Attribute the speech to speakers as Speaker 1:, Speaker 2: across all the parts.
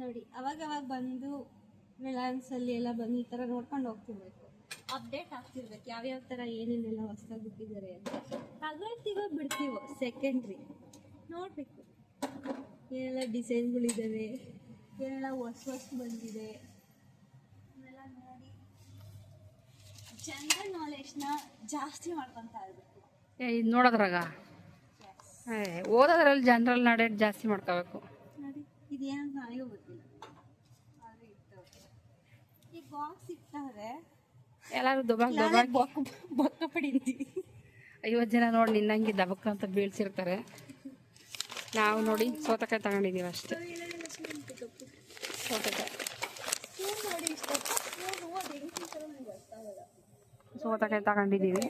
Speaker 1: ನೋಡಿ ಅವಾಗ ಅವಾಗ ಬಂದು ರಿಲಯನ್ಸಲ್ಲಿ ಎಲ್ಲ ಬಂದು ಈ ಥರ ನೋಡ್ಕೊಂಡು ಹೋಗ್ತಿರ್ಬೇಕು. ಅಪ್ಡೇಟ್ ಆಗ್ತಿರ್ಬೇಕು. ಯಾವ್ಯಾವ ಥರ ಏನೇನೆಲ್ಲ ಹೊಸ್ದಾಗಿ ಬಿಟ್ಟಿದ್ದಾರೆ ಅಂತ. ತಗೊಳ್ತೀವೋ ಬಿಡ್ತೀವೋ? ಸೆಕೆಂಡ್ರಿ ನೋಡಬೇಕು. ಏನೆಲ್ಲ ಡಿಸೈನ್ಗಳಿದ್ದಾವೆ ಏನೆಲ್ಲ ಹೊಸ ಹೊಸ ಬಂದಿದೆ? ಇವೆಲ್ಲ ನೋಡಿ. ಜನರಲ್ ನಾಲೆಜ್ನ ಜಾಸ್ತಿ ಮಾಡ್ಕೊತಾ ಇರಬೇಕು.
Speaker 2: ನೋಡೋದ್ರಾಗ? ಓದೋದ್ರಲ್ಲಿ ಜನರಲ್ ನಾಲೆಡ್ಜ್ ಜಾಸ್ತಿ ಮಾಡ್ಕೋಬೇಕು.
Speaker 1: ಇದೇನಂತ ನನಗೂ ಗೊತ್ತಿಲ್ಲ. ಈ ಬಾಕ್ಸ್ ಇಟ್ಟವ್ರೆ
Speaker 2: ಎಲ್ಲರೂ ದಬಾಕ್ ದಬಾಕ್
Speaker 1: ಬೊಕ್ಕ ಪಡಿತೀವಿ
Speaker 2: ಐವತ್ತು ಜನ ನೋಡಿ ನಿನ್ನಂಗೆ ದಬಕ್ಕ ಅಂತ ಬೀಳ್ಸಿರ್ತಾರೆ. ನಾವು ನೋಡಿ ಸೋತಕಾಯಿ ತಗೊಂಡಿದ್ದೀವಿ ಅಷ್ಟೇ. ಸೋತಕ
Speaker 1: ಸೋತಕ ನೋಡಿ ಇಷ್ಟ? ಸ್ಪೂನು ಅದು ಹೆಂಗೆ ತಿಂತಾರೋ ನನಗೆ ಗೊತ್ತಾಗಲ್ಲ.
Speaker 2: ಸೌತೆಕಾಯಿ ತಗೊಂಡಿದ್ದೀವಿ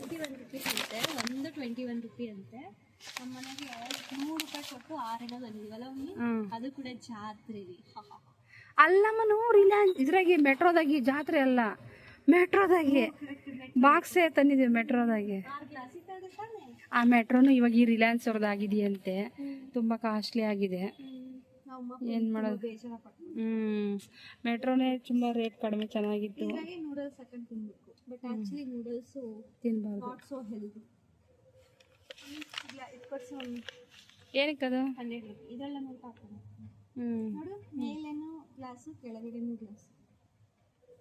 Speaker 1: ಒಂದು ಟ್ವೆಂಟಿ ಒನ್ ರುಪಿ ಅಂತೆ. ನಮ್ಮ ಮನೆಗೆ ನೂರು ರೂಪಾಯಿ ಕೊಟ್ಟು ಒಮ್ಮೆ ಅದು ಕೂಡ ಜಾತ್ರೆ ರೀ.
Speaker 2: ಅಲ್ಲಮ್ಮನು ರಿಲಯನ್ಸ್ ಇದ್ರಾಗೆ ಮೆಟ್ರೋದಾಗಿ ಜಾತ್ರೆ ಅಲ್ಲ. ಮೆಟ್ರೋದಾಗೆ. ಬಾಕ್ಸೇ ತಂದಿದ್ದೀವಿ ಮೆಟ್ರೋದಾಗೆ. ಆ ಮೆಟ್ರೋನು ಇವಾಗ ಈ ರಿಲಯನ್ಸ್ ಅವ್ರದ್ದಾಗಿದೆಯಂತೆ ತುಂಬ ಕಾಸ್ಟ್ಲಿ ಆಗಿದೆ. ಏನು ಮಾಡೋದು? ಹ್ಮ್. ಮೆಟ್ರೋನೇ ತುಂಬ ರೇಟ್ ಕಡಿಮೆ ಚೆನ್ನಾಗಿತ್ತು.
Speaker 1: ನೂಡಲ್ಸು
Speaker 2: ತಿನ್ಬಾರ್ದು
Speaker 1: ನಾಟ್ ಸೋ ಹೆಲ್ದಿ ಇಲ್ಲ ಇದು ಕೊಡ್ಸು ಒಂದು
Speaker 2: ಏನಕ್ಕೆ ಅದು
Speaker 1: ಹಂಡ್ರೆಡ್ ರುಪಿ ಇದೆಲ್ಲ ನೋಟ್ ಹಾಕೋಣ.
Speaker 2: ಹ್ಞೂ
Speaker 1: ನೋಡು ಮೇಲೇನು ಗ್ಲಾಸು ಕೆಳಗಡೆನೂ ಗ್ಲಾಸು?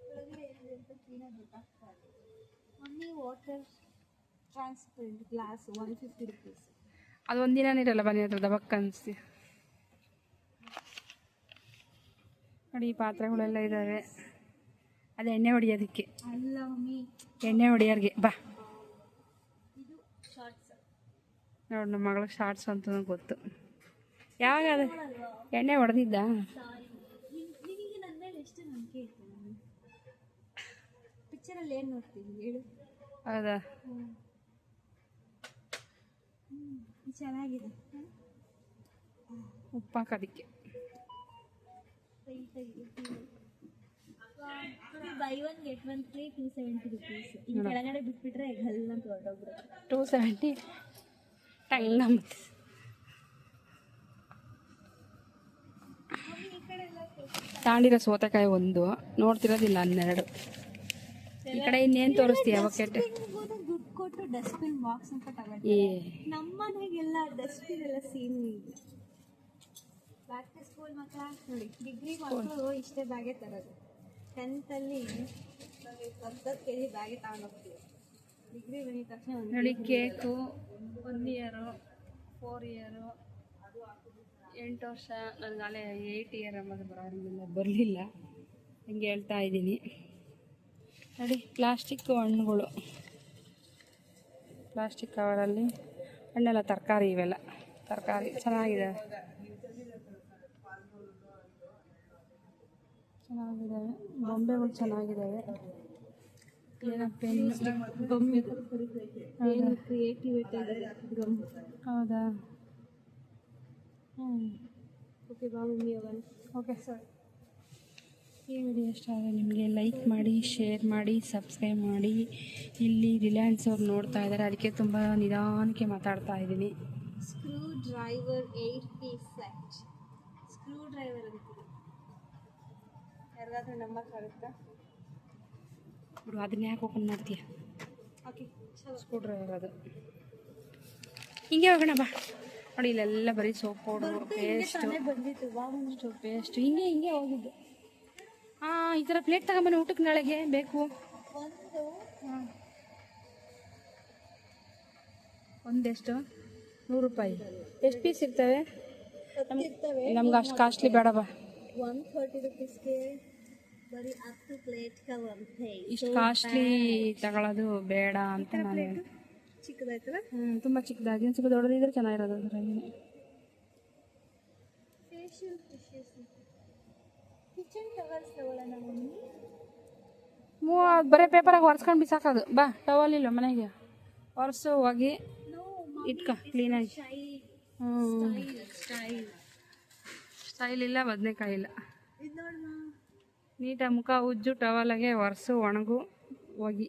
Speaker 1: ಕೆಳಗಡೆ ಏನಿದೆ ಅಂತ ಕ್ಲೀನಾಗಿ ಗೊತ್ತಾಗ್ತಾ ಇದೆ only water transparent glass one fifty rupees
Speaker 2: ಅದು ಒಂದಿನ ಇರಲ್ಲ ಬನ್ನಿ ಹತ್ರ ದಬಕ್ಕ ಅನಿಸ್ತಿ ನೋಡಿ ಈ ಪಾತ್ರೆಗಳೆಲ್ಲ ಇದ್ದಾವೆ ಅದು ಎಣ್ಣೆ ಹೊಡಿಯೋದಕ್ಕೆ.
Speaker 1: ಅಲ್ಲ ಮಮ್ಮಿ.
Speaker 2: ಎಣ್ಣೆ ಹೊಡಿಯೋರಿಗೆ. ಬಾ
Speaker 1: ಇದು ಶಾರ್ಟ್ಸ್
Speaker 2: ನೋಡಿ ನಮ್ಮ ಮಗಳಿಗೆ ಶಾರ್ಟ್ಸ್ ಅಂತ ಗೊತ್ತು. ಯಾವಾಗ ಅದು? ಎಣ್ಣೆ ಹೊಡೆದಿದ್ದ?
Speaker 1: ಪಿಕ್ಚರಲ್ಲಿ ಏನು ನೋಡ್ತೀವಿ ಹೇಳು
Speaker 2: ಹೌದಾ?
Speaker 1: ಚೆನ್ನಾಗಿದೆ
Speaker 2: ಉಪ್ಪು ಹಾಕೋದಕ್ಕೆ
Speaker 1: buy one get one free two seventy rupees ಕೆಳಗಡೆ ಬಿಟ್ಬಿಟ್ರೆ ಹೊರಟೋಗ್ಬಿಡುತ್ತೆ.
Speaker 2: ಟೂ ಸೆವೆಂಟಿ ಟಂಗ್ ಮತ್ತೆ ತಾಂಡಿರೋ ಸೋತೆಕಾಯಿ ಒಂದು. ನೋಡ್ತಿರೋದಿಲ್ಲ ಹನ್ನೆರಡು. ಈ ಕಡೆ ಇನ್ನೇನು ತೋರಿಸ್ತೀಯ? ಬಕೆಟ್
Speaker 1: ದುಡ್ಡು ಕೊಟ್ಟು ಡಸ್ಟ್ಬಿನ್ ಬಾಕ್ಸ್ ಅಂತ ತಗೊಂಡು ನಮ್ಮ ಮನೆಗೆಲ್ಲ ಡಸ್ಟ್ಬಿನ್ ಎಲ್ಲ ಸೇಮ್ ಇದೆ ಬ್ಯಾಕ್ ಟು ಸ್ಕೂಲ್ ಮಕ್ಕಳ ನೋಡಿ ಡಿಗ್ರಿ ಮಕ್ಕಳು ಇಷ್ಟೇ ಬ್ಯಾಗೆ ತರೋದು. ಟೆಂತಲ್ಲಿ ಹತ್ತತ್ತು ಕೆ ಜಿ ಬ್ಯಾಗೆ ತಗೊಂಡೋಗ್ತೀವಿ. ಡಿಗ್ರಿ ಬಂದಿದ ತಕ್ಷಣ
Speaker 2: ನೋಡಿ cake one year four year ಎಂಟು ವರ್ಷ ನನಗೆ ಅಲ್ಲೇ ಏಯ್ಟ್ ಇಯರ್ ಅನ್ನೋದು ಬರೋಂಗಿಲ್ಲ ಬರಲಿಲ್ಲ. ಹಿಂಗೆ ಹೇಳ್ತಾ ಇದ್ದೀನಿ. ನೋಡಿ ಪ್ಲಾಸ್ಟಿಕ್ ಹಣ್ಣುಗಳು. ಪ್ಲಾಸ್ಟಿಕ್ ಕವರಲ್ಲಿ ಹಣ್ಣೆಲ್ಲ, ತರಕಾರಿ ಇವೆಲ್ಲ. ತರಕಾರಿ ಚೆನ್ನಾಗಿದೆ. ಚೆನ್ನಾಗಿದೆ. ಬೊಂಬೆಗಳು ಚೆನ್ನಾಗಿದ್ದಾವೆ. ಹೌದಾ?
Speaker 1: ಓಕೆ ಬಾ ಮಮ್ಮಿ ಅವನ್
Speaker 2: ಓಕೆ ಸರ್ ಈ ವಿಡಿಯೋ ಇಷ್ಟ ಆದರೆ ನಿಮಗೆ ಲೈಕ್ ಮಾಡಿ ಶೇರ್ ಮಾಡಿ ಸಬ್ಸ್ಕ್ರೈಬ್ ಮಾಡಿ. ಇಲ್ಲಿ ರಿಲಯನ್ಸ್ ಅವ್ರು ನೋಡ್ತಾ ಇದ್ದಾರೆ ಅದಕ್ಕೆ ತುಂಬ ನಿಧಾನಕ್ಕೆ ಮಾತಾಡ್ತಾ ಇದ್ದೀನಿ.
Speaker 1: Screwdriver eight piece set screwdriver ಅಂತೀವಿ ಯಾರಿಗಾದ್ರೂ ನಂಬರ್ ಆಗುತ್ತಾ
Speaker 2: ಬಿಡು ಅದನ್ನ ಯಾಕೆ ಓಪನ್ ಮಾಡ್ತೀಯ? ಡ್ರೈವರ್ ಅದು. ಹಿಂಗೆ ಹೋಗೋಣ ಬಾ. ನೋಡಿ ಇಲ್ಲೆಲ್ಲ ಬರೀ ಸೋಪ್ ಪೌಡರ್ ಪೇಸ್ಟು. ಪೇಸ್ಟ್ ಹಿಂಗೆ ಹಿಂಗೆ ಹೋಗಿದ್ದು. ಹಾಂ ಈ ಥರ ಪ್ಲೇಟ್ ತಗೊಂಬನ್ನಿ ಊಟಕ್ಕೆ ನಾಳೆಗೆ ಬೇಕು. ಒಂದೆಷ್ಟು? ನೂರು ರೂಪಾಯಿ. ಎಷ್ಟು ಪೀಸ್ ಇರ್ತವೆ?
Speaker 1: ಇರ್ತವೆ.
Speaker 2: ನಮ್ಗೆ ಅಷ್ಟು ಕಾಸ್ಟ್ಲಿ ಬೇಡ ಬಾ
Speaker 1: ಒನ್ ಥರ್ಟಿ ರುಪೀಸ್ಗೆ
Speaker 2: ಇಷ್ಟು ಕಾಸ್ಟ್ಲಿ ತಗೊಳ್ಳೋದು ಬೇಡ ಅಂತ ನಾನು
Speaker 1: ಚಿಕ್ಕದಾಯ್ತಲ್ಲ
Speaker 2: ಹ್ಞೂ ತುಂಬ ಚಿಕ್ಕದಾಗಿ. ಒಂದು ಸ್ವಲ್ಪ ದೊಡ್ಡದಿದ್ರೆ ಚೆನ್ನಾಗಿರೋದು ಅದರಲ್ಲಿ.
Speaker 1: ಫೇಶಿಯಲ್ ಟಿಶ್ಯೂಸ್ ಕಿಚನ್ ಟವಲ್ಸ್ ತಗೊಳ್ಳೋಣ ಮಮ್ಮಿ.
Speaker 2: ಮೂ ಬರೀ ಪೇಪರಾಗಿ ಒರೆಸ್ಕೊಂಡು ಬಿಸಾಕೋದು. ಬಾ ಟವಲ್ ಇಲ್ಲ ಮನೆಗೆ? ಒರೆಸು ಹೋಗಿ ಇಟ್ಕ ಕ್ಲೀನಾಗಿ ಹ್ಞೂ
Speaker 1: ಸ್ಟೈಲ್
Speaker 2: ಇಲ್ಲ ಬದನೆಕಾಯಿ ಇಲ್ಲ. ನೀಟಾಗಿ ಮುಖ ಉಜ್ಜು ಟವಲಾಗೆ ಒರೆಸು ಒಣಗು ಹೋಗಿ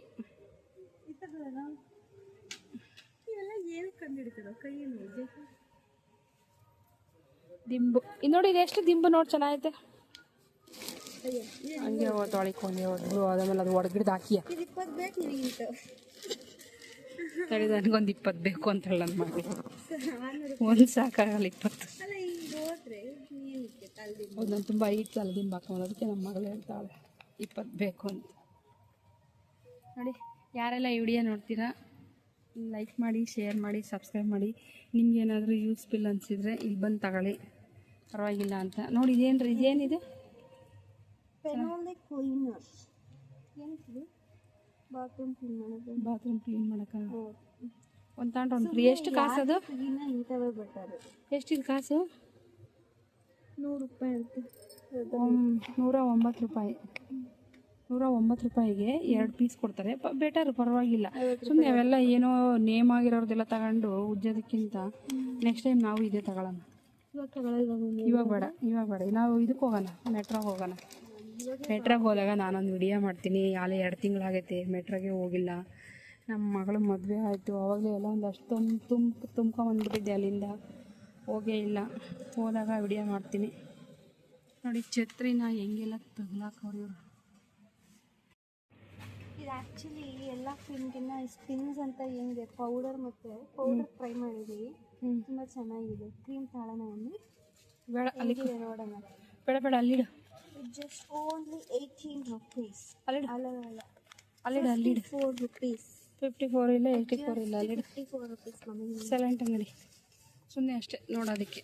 Speaker 2: ದಿಂಬು. ಇದು ನೋಡಿ ಇದು ಎಷ್ಟು ದಿಂಬು ನೋಡಿ ಚೆನ್ನಾಗೈತೆ. ಹಂಗೆ ತೊಳಿಕೊಂಡೆ ಹೊಡೆದು ಆಮೇಲೆ ಅದು ಒಡಗಿಡ್ದು ಹಾಕಿಯ ತಡಿ ನನಗೊಂದು ಇಪ್ಪತ್ತು ಬೇಕು ಅಂತ ಹೇಳಿ ನನ್ನ
Speaker 1: ಆರ್ನೂರು
Speaker 2: ಒಂದು ಸಾಕಾಗಲ್ಲ ಇಪ್ಪತ್ತು. ಹೌದು ನಾನು ತುಂಬ ಈಟ್ ಅಲ್ಲ ದಿಂಬು ಹಾಕೊಂಡು ಅದಕ್ಕೆ ನಮ್ಮ ಮಗಳು ಹೇಳ್ತಾಳೆ ಇಪ್ಪತ್ತು ಬೇಕು ಅಂತ. ನೋಡಿ ಯಾರೆಲ್ಲ ಈ ವಿಡಿಯೋ ನೋಡ್ತೀರಾ ಲೈಕ್ ಮಾಡಿ ಶೇರ್ ಮಾಡಿ ಸಬ್ಸ್ಕ್ರೈಬ್ ಮಾಡಿ. ನಿಮ್ಗೇನಾದರೂ ಯೂಸ್ಫುಲ್ ಅನ್ಸಿದ್ರೆ ಇಲ್ಲಿ ಬಂದು ತಗೊಳ್ಳಿ. ಪರವಾಗಿಲ್ಲ ಅಂತ. ನೋಡಿ ಇದೇನು ರೀ ಇದೇನಿದೆ
Speaker 1: ಬಾತ್ರೂಮ್ ಕ್ಲೀನ್ ಮಾಡೋದು.
Speaker 2: ಬಾತ್ರೂಮ್ ಕ್ಲೀನ್ ಮಾಡೋಕೆ
Speaker 1: ಹೌದು.
Speaker 2: ಒಂದು ತಗೊಂಡು ಒಂದು ಎಷ್ಟು ಕಾಸು ಅದು ಎಷ್ಟಿದೆ ಕಾಸು?
Speaker 1: ನೂರು ರೂಪಾಯಿ ಅಂತ.
Speaker 2: ನೂರ ಒಂಬತ್ತು ರೂಪಾಯಿ. ನೂರ ಒಂಬತ್ತು ರೂಪಾಯಿಗೆ ಎರಡು ಪೀಸ್ ಕೊಡ್ತಾರೆ. ಬೆಟರ್ ಪರವಾಗಿಲ್ಲ. ಸುಮ್ಮನೆ ಅವೆಲ್ಲ ಏನೋ ನೇಮ್ ಆಗಿರೋದೆಲ್ಲ ತಗೊಂಡು ಉಜ್ಜೋದಕ್ಕಿಂತ ನೆಕ್ಸ್ಟ್ ಟೈಮ್ ನಾವು ಇದೇ ತಗೊಳ್ಳೋಣ.
Speaker 1: ಇವಾಗ
Speaker 2: ಬೇಡ ಇವಾಗ ಬೇಡ. ನಾವು ಇದಕ್ಕೆ ಹೋಗೋಣ ಮೆಟ್ರೋಗೆ ಹೋಗೋಣ. ಮೆಟ್ರೋಗೆ ಹೋದಾಗ ನಾನೊಂದು ವಿಡಿಯೋ ಮಾಡ್ತೀನಿ. ಆಲೆ ಎರಡು ತಿಂಗಳಾಗೈತೆ ಮೆಟ್ರೋಗೆ ಹೋಗಿಲ್ಲ. ನಮ್ಮ ಮಗಳು ಮದುವೆ ಆಯಿತು. ಆವಾಗಲೇ ಎಲ್ಲ ಒಂದು ತುಂಬ ತುಂಬ ತುಂಬ್ಕೊಂಬಂದ್ಬಿಟ್ಟಿದ್ದೆ ಅಲ್ಲಿಂದ. ಹೋಗೇ ಇಲ್ಲ. ಹೋದಾಗ ವಿಡಿಯೋ ಮಾಡ್ತೀನಿ. ನೋಡಿ ಛತ್ರಿನ ಹೆಂಗೆಲ್ಲ ತಗ್ಲಾಕವ್ರು ಇವರು.
Speaker 1: ಇದು ಆ್ಯಕ್ಚುಲಿ ಎಲ್ಲ ಫಿನ್ಗಿನ್ನ ಸ್ಪಿನ್ಸ್ ಅಂತ ಏನಿದೆ ಪೌಡರ್ ಮತ್ತು ಪೌಡರ್ ಟ್ರೈ ಮಾಡಿದ್ದೀವಿ ತುಂಬ ಚೆನ್ನಾಗಿದೆ. ಕ್ರೀಮ್ ತಾಳನ ಅಲ್ಲಿ
Speaker 2: ಬೇಡ ಅಲ್ಲಿ
Speaker 1: ನೋಡೋಣ.
Speaker 2: ಬೇಡ ಬೇಡ ಅಲ್ಲಿಡು
Speaker 1: ಜಸ್ಟ್ ಓನ್ಲಿ ಏಯ್ಟೀನ್ ರುಪೀಸ್
Speaker 2: ಅಲ್ಲಿಡು
Speaker 1: ಅಲ್ಲ ಅಲ್ಲ
Speaker 2: ಅಲ್ಲಿಡು ಅಲ್ಲಿಡು
Speaker 1: ಫೋರ್ ರುಪೀಸ್
Speaker 2: ಫಿಫ್ಟಿ ಫೋರ್ ಇಲ್ಲ ಏಯ್ಟಿ ಫೋರ್ ಇಲ್ಲ ಅಲ್ಲಿಡು
Speaker 1: fifty four rupees mummy.
Speaker 2: Silent ಅಂಗಡಿ. ಸುಮ್ಮನೆ ಅಷ್ಟೇ ನೋಡೋದಕ್ಕೆ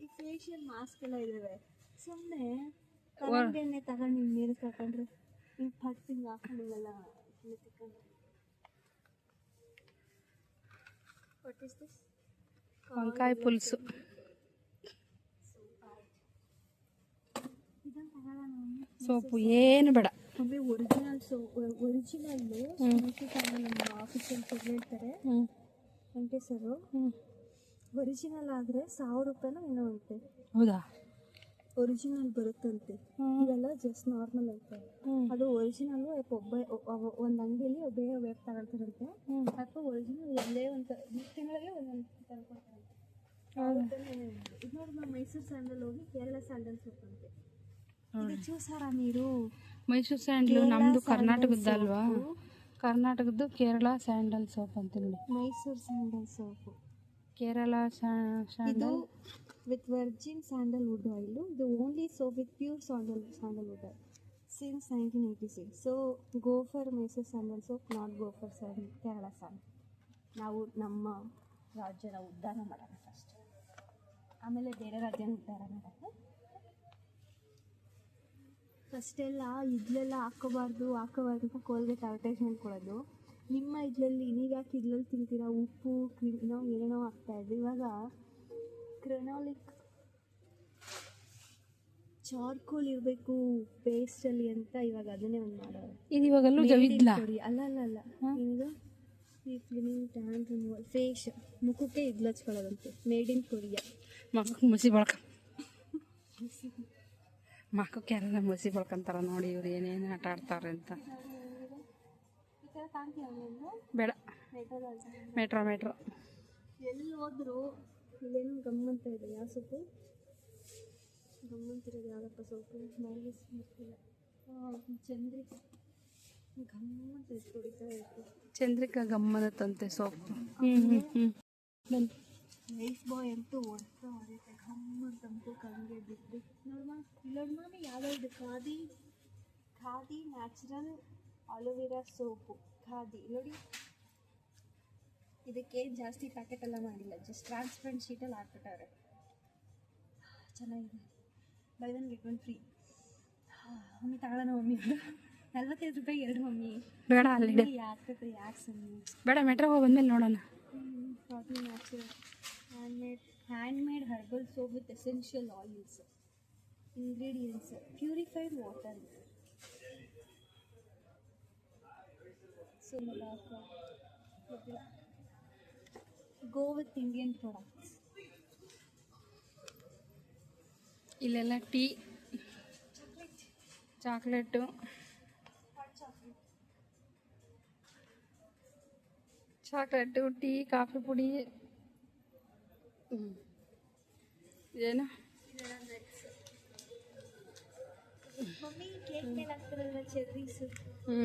Speaker 1: ಈ ಫೇಶಿಯಲ್ ಮಾಸ್ಕ್ ಎಲ್ಲ ಇದಾವೆ ಸುಮ್ಮನೆ ಕಲ್ಲಂಗಡಿ ಎಣ್ಣೆ ತಗೊಂಡು ಹಿಂಗೆ ನೀರು ಹಾಕೊಂಡ್ರೆ ಹಿಂಗೆ ಪಟ್ಟು ಹಿಂಗೆ ಹಾಕೊಂಡು ಹಿಂಗೆಲ್ಲ ತಿಕ್ಕೊಂಡು ವಾಟ್ ಇಸ್ ದಿಸ್
Speaker 2: వంకాయ పులుసు
Speaker 1: ಇದನ್ನು ತಗೊಳ್ಳೋಣ ಮಮ್ಮಿ
Speaker 2: ಸೋಪು ಏನು ಬೇಡ
Speaker 1: ಮಮ್ಮಿ ಒರಿಜಿನಲ್ ಸೋ ಒರಿಜಿನಲ್ಲು ನಮ್ಮ ಆಫೀಸಲ್ಲಿ ಹೇಳ್ತಾರೆ
Speaker 2: ಹ್ಞೂ
Speaker 1: ವೆಂಕಟೇಶ್ವರು
Speaker 2: ಹ್ಞೂ
Speaker 1: ಒರಿಜಿನಲ್ ಆದರೆ ಸಾವಿರ ರೂಪಾಯಿನೋ ಏನೋ ಅಂತೆ
Speaker 2: ಹೌದಾ?
Speaker 1: ಒರಿಜಿನಲ್ ಬರುತ್ತಂತೆ. ಇವೆಲ್ಲ ಜಸ್ಟ್ ನಾರ್ಮಲ್
Speaker 2: ಅಂತೆ
Speaker 1: ಅದು ಒರಿಜಿನಲ್ ಒಬ್ಬ ಒಂದು ಅಂಗಡಿಯಲ್ಲಿ ಒಬ್ಬೇ ಬೇಗ ತಗೊಳ್ತಾರಂತೆ. ಅಥವಾ ಒರಿಜಿನಲ್ ಎಲ್ಲೇ ಒಂದು ತಿಂಗಳಿಗೆ ಒಂದೊಂದು ನಾವು ಮೈಸೂರು ಸ್ಯಾಂಡಲ್ ಹೋಗಿ ಕೇರಳ ಸ್ಯಾಂಡಲ್ ಸೋಪ್ ಅಂತೆ ಇದು ಚೂಸಾರ ನೀರು?
Speaker 2: ಮೈಸೂರು ಸ್ಯಾಂಡಲ್
Speaker 1: ನಮ್ದು
Speaker 2: ನಮ್ಮದು
Speaker 1: ಅಲ್ವಾ?
Speaker 2: ಕರ್ನಾಟಕದ್ದಲ್ವಾ ಕರ್ನಾಟಕದ್ದು ಕೇರಳ ಸ್ಯಾಂಡಲ್ ಸೋಪ್ ಅಂತ ನೋಡಿ
Speaker 1: ಮೈಸೂರು ಸ್ಯಾಂಡಲ್ ಸೋಪು.
Speaker 2: ಕೇರಳ
Speaker 1: ಇದು ವಿತ್ ವರ್ಜಿನ್ ಸ್ಯಾಂಡಲ್ವುಡ್ ಆಯಿಲು ಇದು only so with pure sandal sandalwood oil since nineteen eighty six so go for Mysore Mysuru sandal soap not go for sand Kerala sandal ನಾವು ನಮ್ಮ ರಾಜ್ಯನ ಉದ್ಧಾರ ಮಾಡೋಣ first ಆಮೇಲೆ ಬೇರೆ ರಾಜ್ಯನ ಉದ್ಧಾರ ಮಾಡೋಣ. ಫಸ್ಟೆಲ್ಲ ಇದ್ಲೆಲ್ಲ ಹಾಕೋಬಾರ್ದು ಹಾಕೋಬಾರ್ದು ಕೋಲ್ಗೇಟ್ ಅಡ್ವರ್ಟೈಸ್ಮೆಂಟ್ ಕೊಡೋದು. ನಿಮ್ಮ ಇದ್ರಲ್ಲಿ ನೀವ್ಯಾಕೆ ಇದ್ರಲ್ಲಿ ತಿಂತೀರಾ? ಉಪ್ಪು ಏನೋ ಏನೇನೋ ಹಾಕ್ತಾ ಇದ್ರು ಇವಾಗ ಕ್ರೆನಾಲಿಕ್ ಚಾರ್ಕೋಲ್ ಇರಬೇಕು ಪೇಸ್ಟಲ್ಲಿ ಅಂತ ಇವಾಗ ಅದನ್ನೇ ಒಂದು ಮಾಡೋದು.
Speaker 2: ಇದು ಇವಾಗಲ್ಲೂ ಜವಿದ್ಲ?
Speaker 1: ಅಲ್ಲ ಅಲ್ಲ ಅಲ್ಲ. ಈ ಕ್ಲೀನಿಂಗ್ ಟ್ಯಾನ್ ರಿಮೂವಲ್ ಫೇಶ್ ಮುಖಕ್ಕೆ ಇದ್ಲು ಹಚ್ಕೊಳ್ಳೋದಂತೆ ಮೇಡ್ ಇನ್ ಕೊರಿಯಾ
Speaker 2: ಮಕ್ಕಳು ಮುಸಿ ಬಳಕ. ಮಕ್ಕಕ್ಕೆ ಮಸಿ ಮುಸಿ ಬಳ್ಕೊಂತಾರ ನೋಡಿ ಇವ್ರು ಏನೇನು ಆಟ ಆಡ್ತಾರೆ ಅಂತ. ಬೇಡ. ಮೆಟ್ರೋ ಮೆಟ್ರೋ
Speaker 1: ಎಲ್ಲಿ ಹೋದ್ರು ಇಲ್ಲೇನು ಗಮ್ಮಂತ ಇದೆ ಯಾವ ಸೊಪ್ಪು? ಗಮ್ಮಂತಿರೋದು ಯಾವ್ದಪ್ಪ ಸೊಪ್ಪು? ಮೈಲಿಸ್ ಗೊತ್ತಿಲ್ಲ. ಚಂದ್ರಿಕ. ಗಮ್ಮಂತ ಕುಡಿತಾ ಇತ್ತು.
Speaker 2: ಚಂದ್ರಿಕಾ ಗಮ್ಮನತ್ತಂತೆ ತಂತೆ ಸೋಪು ಹ್ಞೂ ಹ್ಞೂ ಹ್ಞೂ ಬನ್ನಿ.
Speaker 1: ಲೈಫ್ ಬಾಯ್ ಅಂತೂ ಹೊಡ್ತಾ ಹೊಡಿತೆ ಗಮ್ಮಂತ ಅಂತೂ ಕಂಗೆ ಬಿದ್ದು ನೋಡ್ಮ ಇಲ್ಲೋಡ್ಮ ಯಾವ್ದು Khadi Khadi natural aloe vera soap Khadi. ನೋಡಿ ಇದಕ್ಕೆ ಜಾಸ್ತಿ ಪ್ಯಾಕೆಟ್ ಎಲ್ಲ ಮಾಡಿಲ್ಲ. ಜಸ್ಟ್ ಟ್ರಾನ್ಸ್ಪರೆಂಟ್ ಶೀಟಲ್ಲಿ ಹಾಕ್ಬಿಟ್ಟವ್ರೆ. ಚೆನ್ನಾಗಿದೆ. Buy one get one free mummy ತಗೊಳ್ಳೋಣ ಮಮ್ಮಿ ನಲ್ವತ್ತೈದು ರೂಪಾಯಿ ಎರಡು ಮಮ್ಮಿ
Speaker 2: ಬೇಡ ಅಲ್ಲಿ
Speaker 1: ಯಾಕೆ ಯಾಕೆ ಸುಮ್ಮನೆ
Speaker 2: ಬೇಡ ಮೆಟ್ರೋ ಹೋಗಿ ಬಂದ್ಮೇಲೆ ನೋಡೋಣ
Speaker 1: problem handmade handmade herbal soap with essential oils ingredients purified water go with Indian products
Speaker 2: ಇಲ್ಲೆಲ್ಲ tea chocolate chocolate tea coffee ಪುಡಿ ಹ್ಮ್. ಏನು
Speaker 1: ಮಮ್ಮಿ ಕೇಕ್ ಮೇಲೆ ಹಾಕ್ತಾರಲ್ಲ ಚೆರ್ರೀಸ್
Speaker 2: ಹ್ಞೂ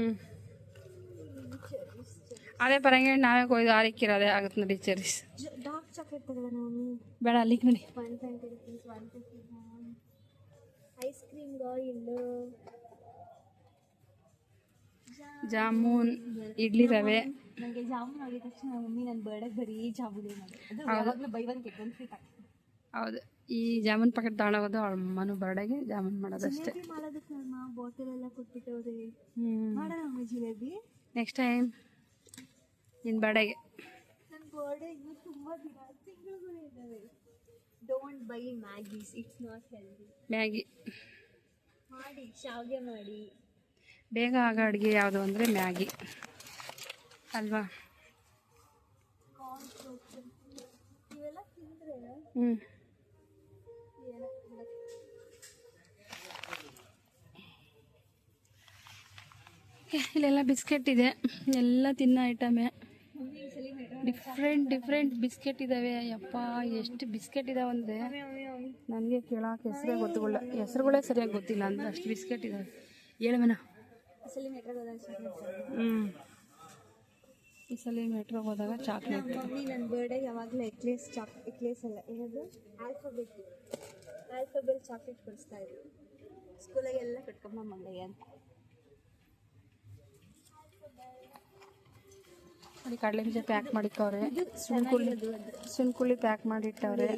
Speaker 2: ಅದೇ ಪರಂಗಿ ನಾವೇ ಕೊಯ್ದು ಆರಿಕ್ಕಿರೋದೇ ಆಗುತ್ತೆ ನೋಡಿ ಚೆರೀಸ್ ಬೇಡ ಅಲ್ಲಿಗೆ ನೋಡಿ.
Speaker 1: ಐಸ್ ಕ್ರೀಮ್
Speaker 2: ಜಾಮೂನ್ ಇಡ್ಲಿ ರವೆ.
Speaker 1: ನನಗೆ ಜಾಮೂನ್ ಆಗಿದ ತಕ್ಷಣ ಮಮ್ಮಿ ನನ್ನ ಬರ್ಡೇಗೆ ಬರೀ ಜಾಮೂನ್ ಮಾಡಿ ಅದು
Speaker 2: ಹೌದು.
Speaker 1: ಯಾವಾಗಲೂ buy one get one free
Speaker 2: ಹೌದು. ಈ ಜಾಮೂನ್ ಪ್ಯಾಕೆಟ್ ತಗೊಂಡೋಗೋದು ಅವಳ ಅಮ್ಮನೂ ಬರ್ಡೇಗೆ ಜಾಮೂನ್ ಮಾಡೋದಷ್ಟೇ
Speaker 1: ಮಾಡೋದಕ್ಕೆ ನಮ್ಮ ಬಾಟಲ್ ಎಲ್ಲ ಕೊಟ್ಬಿಟ್ಟು
Speaker 2: ಹ್ಞೂ
Speaker 1: ಮಾಡೋಣ ಜಿಲೇಬಿ?
Speaker 2: ನೆಕ್ಸ್ಟ್ ಟೈಮ್ ನಿನ್ನ ಬರ್ಡೇಗೆ
Speaker 1: ನನ್ನ ಬರ್ಡೇ ಇನ್ನೂ ತುಂಬ ದಿನ ತಿಂಗಳುಗಳು ಇದ್ದಾವೆ. Don't buy Maggis it's not healthy
Speaker 2: Maggi
Speaker 1: ಮಾಡಿ ಶಾವಿಗೆ ಮಾಡಿ.
Speaker 2: ಬೇಗ ಆಗೋ ಅಡುಗೆ ಯಾವುದು ಅಂದರೆ ಮ್ಯಾಗಿ ಅಲ್ವಾ?
Speaker 1: ಇವೆಲ್ಲ ತಿಂದರೆ
Speaker 2: ಹ್ಞೂ
Speaker 1: ಏನೋ
Speaker 2: ಇಲ್ಲೆಲ್ಲ ಬಿಸ್ಕೆಟ್ ಇದೆ. ಎಲ್ಲ ತಿನ್ನೋ ಐಟಮೇ ಡಿಫ್ರೆಂಟ್ ಡಿಫ್ರೆಂಟ್ ಬಿಸ್ಕೆಟ್ ಇದ್ದಾವೆ ಯಪ್ಪ, ಎಷ್ಟು ಬಿಸ್ಕೆಟ್ ಇದಾವೆ ಅಂದರೆ ನನಗೆ ಕೇಳೋಕೆ ಹೆಸರೇ ಗೊತ್ತುಗಳ ಹೆಸರುಗಳೇ ಸರಿಯಾಗಿ ಗೊತ್ತಿಲ್ಲ ಅಂದರೆ ಅಷ್ಟು ಬಿಸ್ಕೆಟ್ ಇದ್ದಾವೆ ಹೇಳವೇನ ಹ್ಞೂ ಈ ಸಲ ಮೆಟ್ರೋಗೆ ಹೋದಾಗ ಚಾಕ್ಲೇಟ್
Speaker 1: ನನ್ನ ಬರ್ಡೇ ಯಾವಾಗಲೂ ಎಕ್ಲೇಸ್ ಚಾಕ್ ಎಕ್ಲೇಸ್ ಅಲ್ಲ, ಏನದು? ಆಲ್ಫಾಬೆಟ್ ಆಲ್ಫಾಬೆಟ್ ಚಾಕ್ಲೇಟ್ ಕೊಡಿಸ್ತಾ ಇದ್ರು. ಸ್ಕೂಲಾಗೆಲ್ಲ ಕಟ್ಕೊಂಬ ಮಂಗಯ್ಯ ಅಂತ
Speaker 2: ಕಡಲೆ ಬೀಜ ಪ್ಯಾಕ್ ಮಾಡಿಟ್ಟವ್ರೆ. ಸುಣ್ಕುಳ್ಳಿ ಸುಣ್ಕುಳ್ಳಿ ಪ್ಯಾಕ್ ಮಾಡಿಟ್ಟವ್ರೆ.